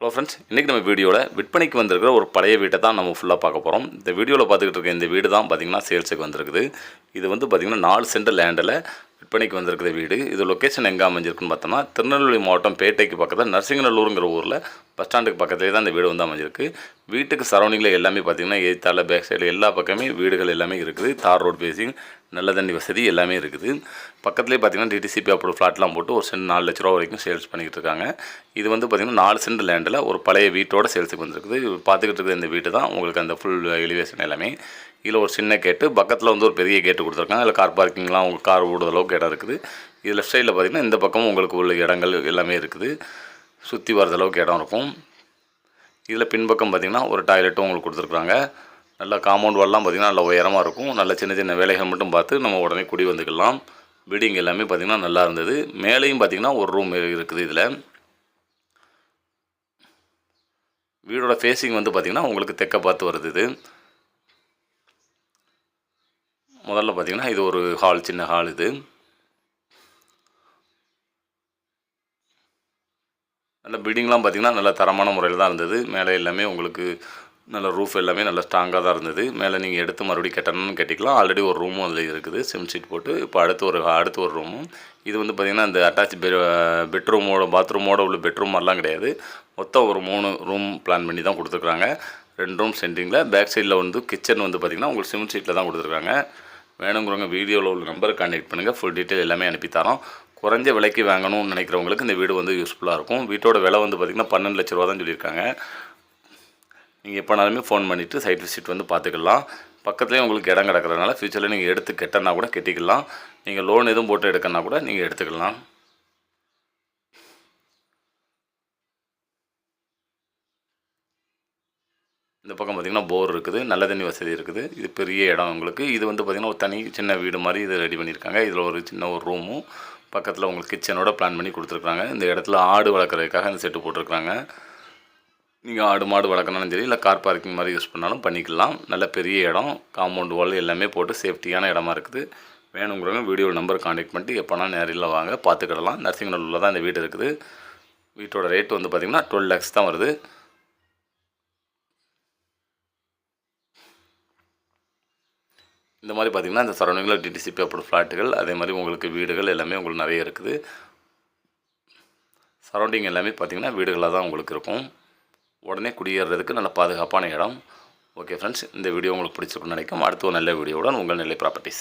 Hello friends இன்றைக்கி நம்ம வீடியோவில் விற்பனைக்கு வந்திருக்கிற ஒரு பழைய வீட்டை தான் நம்ம ஃபுல்லாக பார்க்க போகிறோம் இந்த வீடியோவில் பார்த்துக்கிட்டு இருக்க இந்த வீடு தான் பார்த்திங்கன்னா சேல்ஸுக்கு வந்திருக்குது. இது வந்து பார்த்திங்கன்னா நாலு சென்ட் லேண்டில் விற்பனைக்கு வந்திருக்கிற வீடு. இது லொக்கேஷன் எங்கே அமைஞ்சிருக்குன்னு பார்த்தோம்னா திருநெல்வேலி மாவட்டம் பேட்டைக்கு பக்கத்தில் நரசிங்கநல்லூருங்கிற ஊரில் பஸ் ஸ்டாண்டுக்கு பக்கத்துலேயே தான் இந்த வீடு வந்து அமைஞ்சிருக்கு. வீட்டுக்கு சரௌண்டிங்கில் எல்லாமே பார்த்திங்கன்னா எய்த்தால பேக் சைடு எல்லா பக்கமே வீடுகள் எல்லாமே இருக்குது. தார் ரோட் பேசிங் நல்ல தண்ணி வசதி எல்லாமே இருக்குது. பக்கத்துலேயே பார்த்திங்கன்னா டிடிசிபி அப்ரூவ் ஃப்ளாட்லாம் போட்டு ஒரு சென்ட் நாலு லட்ச ரூபா வரைக்கும் சேல்ஸ் பண்ணிக்கிட்டு இருக்காங்க. இது வந்து பார்த்திங்கன்னா நாலு சென்ட் லேண்டில் ஒரு பழைய வீட்டோட சேல்ஸுக்கு வந்துருக்குது. பார்த்துக்கிட்டு இருக்கிற இந்த வீடு தான் உங்களுக்கு அந்த ஃபுல் எலிவேஷன் எல்லாமே. இதில் ஒரு சின்ன கேட்டு பக்கத்தில் வந்து ஒரு பெரிய கேட்டு கொடுத்துருக்காங்க. அதில் கார் பார்க்கிங்லாம் உங்கள் கார் ஓடுற அளவுக்கு இடம் இருக்குது. இது லெஃப்ட் சைடில் பார்த்திங்கன்னா இந்த பக்கமும் உங்களுக்கு உள்ள இடங்கள் எல்லாமே இருக்குது. சுற்றி வரது அளவுக்கு இடம் இருக்கும். இதில் பின்பக்கம் பார்த்திங்கன்னா ஒரு டாய்லெட்டும் உங்களுக்கு கொடுத்துருக்குறாங்க. நல்ல காம்பவுண்ட் வால்லாம் பார்த்திங்கன்னா நல்ல உயரமாக இருக்கும். நல்ல சின்ன சின்ன வேலைகள் மட்டும் பார்த்து நம்ம உடனே குடி வந்துக்கலாம். பில்டிங் எல்லாமே பார்த்திங்கன்னா நல்லா இருந்தது. மேலேயும் பார்த்திங்கன்னா ஒரு ரூம் இருக்குது இதில். வீடோட ஃபேஸிங் வந்து பார்த்திங்கன்னா உங்களுக்கு தெக்க பார்த்து வருது இது. முதல்ல பார்த்திங்கன்னா இது ஒரு ஹால் சின்ன ஹால் இது. நல்ல பில்டிங்லாம் பார்த்திங்கன்னா நல்ல தரமான முறையில் தான் இருந்தது. மேலே எல்லாமே உங்களுக்கு நல்ல ரூஃப் எல்லாமே நல்லா ஸ்ட்ராங்காக தான் இருந்தது. மேலே நீங்கள் எடுத்து மறுபடியும் கட்டணும்னு கேட்டிக்கலாம். ஆல்ரெடி ஒரு ரூமும் அதில் இருக்குது. சிம் சீட் போட்டு இப்போ அடுத்து ஒரு அடுத்து ஒரு ரூமும் இது வந்து பார்த்திங்கன்னா இந்த அட்டாச் பெ பெட்ரூமோட பாத்ரூமோட உள்ள பெட்ரூம் மாதிரிலாம் கிடையாது. மொத்தம் ஒரு மூணு ரூம் பிளான் பண்ணி தான் கொடுத்துருக்குறாங்க ரெண்டு ரூம் சென்டிங்கில் பேக் சைடில் வந்து கிச்சன் வந்து பார்த்திங்கன்னா உங்களுக்கு சிமெண்ட் சீட்டில் தான் கொடுத்துருக்காங்க. வேணுங்கிறவங்க வீடியோவில் உள்ள நம்பருக்கு கான்டெக்ட் பண்ணுங்கள் ஃபுல் டீட்டெயில் எல்லாமே அனுப்பித்தரோம் குறைஞ்ச விலைக்கு வாங்கணும்னு நினைக்கிறவங்களுக்கு இந்த வீடு வந்து யூஸ்ஃபுல்லாக இருக்கும். வீட்டோட விலை வந்து பார்த்திங்கன்னா பன்னெண்டு லட்ச ரூபா தான் சொல்லியிருக்காங்க நீங்கள் எப்போனாலுமே ஃபோன் பண்ணிவிட்டு சைட் விசிட் வந்து பார்த்துக்கலாம் பக்கத்துலேயே உங்களுக்கு இடம் கிடக்கிறதுனால ஃப்யூச்சரில் நீங்கள் எடுத்து கெட்டனா கூட கெட்டிக்கலாம். நீங்கள் லோன் எதுவும் போட்டு எடுக்கனா கூட நீங்கள் எடுத்துக்கலாம். இந்த பக்கம் பார்த்திங்கன்னா போர் இருக்குது நல்ல தண்ணி வசதி இருக்குது. இது பெரிய இடம் உங்களுக்கு. இது வந்து பார்த்திங்கன்னா ஒரு தனி சின்ன வீடு மாதிரி இது ரெடி பண்ணியிருக்காங்க. இதில் ஒரு சின்ன ஒரு ரூமும் பக்கத்தில் உங்களுக்கு கிச்சனோட பிளான் பண்ணி கொடுத்துருக்குறாங்க. இந்த இடத்துல ஆடு வளர்க்குறதுக்காக இந்த செட்டு போட்டிருக்குறாங்க. நீங்கள் ஆடு மாடு வளர்க்கணும்னு சரி இல்லை கார் பார்க்கிங் மாதிரி யூஸ் பண்ணாலும் பண்ணிக்கலாம். நல்ல பெரிய இடம். காம்பவுண்ட் வால் எல்லாமே போட்டு சேஃப்டியான இடமா இருக்குது. வேணுங்கிறவங்க வீடியோ நம்பர் காண்டாக்ட் பண்ணிட்டு எப்போனா நேரில் வாங்க. பார்த்துக்கிடலாம். நர்சிங் நல்லூரில் தான் இந்த வீடு இருக்குது. வீட்டோட ரேட் வந்து பார்த்திங்கன்னா டுவெல் லேக்ஸ் தான் வருது. இந்த மாதிரி பார்த்திங்கன்னா இந்த சரௌண்டிங்கில் டிடிசிபி அப்படி ஃப்ளாட்டுகள் அதே மாதிரி உங்களுக்கு வீடுகள் எல்லாமே உங்களுக்கு நிறைய இருக்குது. சரௌண்டிங் எல்லாமே பார்த்திங்கன்னா வீடுகளாக தான் உங்களுக்கு இருக்கும். உடனே குடியேறதுக்கு நல்ல பாதுகாப்பான இடம். ஓகே ஃப்ரெண்ட்ஸ் இந்த வீடியோ உங்களுக்கு பிடிச்சிருக்குன்னு நினைக்கும் அடுத்த ஒரு நல்ல வீடியோவுடன் உங்கள் நிலை ப்ராப்பர்ட்டிஸ்